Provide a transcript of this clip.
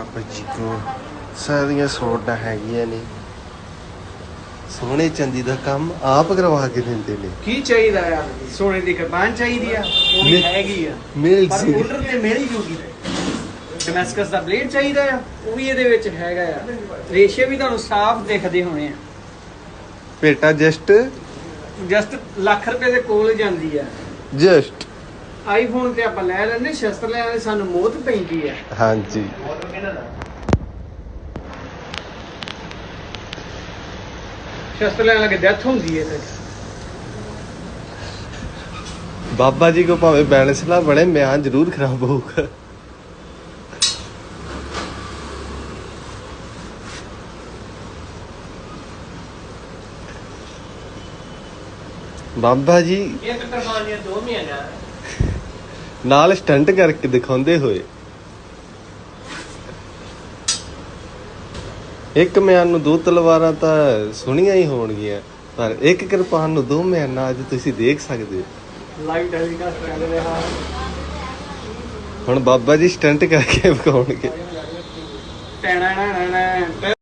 ਪਾਪਾ ਜੀ ਕੋ। ਸਾਰੀਆਂ ਸੋਡਾ ਹੈਗੀਆਂ ਨੇ। ਸੋਹਣੇ ਚੰਦੀ ਦਾ ਕੰਮ ਆਪ ਕਰਵਾ ਕੇ ਦਿੰਦੇ ਨੇ। ਕੀ ਚਾਹੀਦਾ ਆ? ਸੋਨੇ ਦੀ ਕਿਰਪਾਨ ਚਾਹੀਦੀ ਆ? ਉਹ ਵੀ ਹੈਗੀ ਆ। ਮਿਲ ਪਰ ਸੀ ਆਰਡਰ ਤੇ ਹੀ ਜੂਗੀ। ਡਮੈਸਕਸ ਦਾ ਬਲੇਡ ਚਾਹੀਦਾ ਆ? ਉਹ ਵੀ ਇਹਦੇ ਵਿੱਚ ਹੈਗਾ ਆ। ਰੇਸ਼ੇ ਵੀ ਤੁਹਾਨੂੰ ਸਾਫ਼ ਦਿਖਦੇ ਹੋਣੇ ਆ। ਬੇਟਾ ਜਸਟ ਜਸਟ ਲੱਖ ਰੁਪਏ ਦੇ ਕੋਲ ਜਾਂਦੀ ਆ। ਜਸਟ। ਆਈਫੋਨ ਤੇ ਆਪਾਂ ਲੈ ਲੈਣੇ ਸ਼ਸਤਰ ਲੈ ਲੈਣੇ ਸਾਨੂੰ ਮੋਤ ਪੈਂਦੀ ਆ। ਹਾਂਜੀ। ਸ਼ਸਤਰ ਲੈਣ ਲੱਗੇ ਡੈਥ ਹੁੰਦੀ ਹੈ ਤੇ ਬਾਬਾ ਜੀ ਕੋ ਭਾਵੇਂ ਬੈਲੈਂਸ ਨਾ ਬਣੇ ਮਿਆਂ ਜ਼ਰੂਰ ਖਰਾਬ ਹੋਊਗਾ। ਬਾਬਾ ਜੀ ਇੱਕ ਕਿਰਪਾਨ ਦੀਆਂ ਦੋ ਮਹੀਨਿਆਂ ਨਾਲ ਸਟੰਟ ਕਰਕੇ ਦਿਖਾਉਂਦੇ ਹੋਏ। ਇੱਕ ਮਿਆਨ ਨੂੰ ਦੋ ਤਲਵਾਰਾਂ ਤਾਂ ਸੁਣੀਆਂ ਹੀ ਹੋਣਗੀਆਂ ਪਰ ਇੱਕ ਕਿਰਪਾਨ ਨੂੰ ਦੋ ਮਿਆਨਾਂ ਅੱਜ ਤੁਸੀਂ ਦੇਖ ਸਕਦੇ ਹੋ। ਲਾਈਵ ਟੈਲੀਕਾਸਟ ਕਰ ਰਿਹਾ ਹੁਣ ਬਾਬਾ ਜੀ ਸਟੰਟ ਕਰਕੇ ਵਿਖਾਉਣਗੇ ਟੈਣਾ।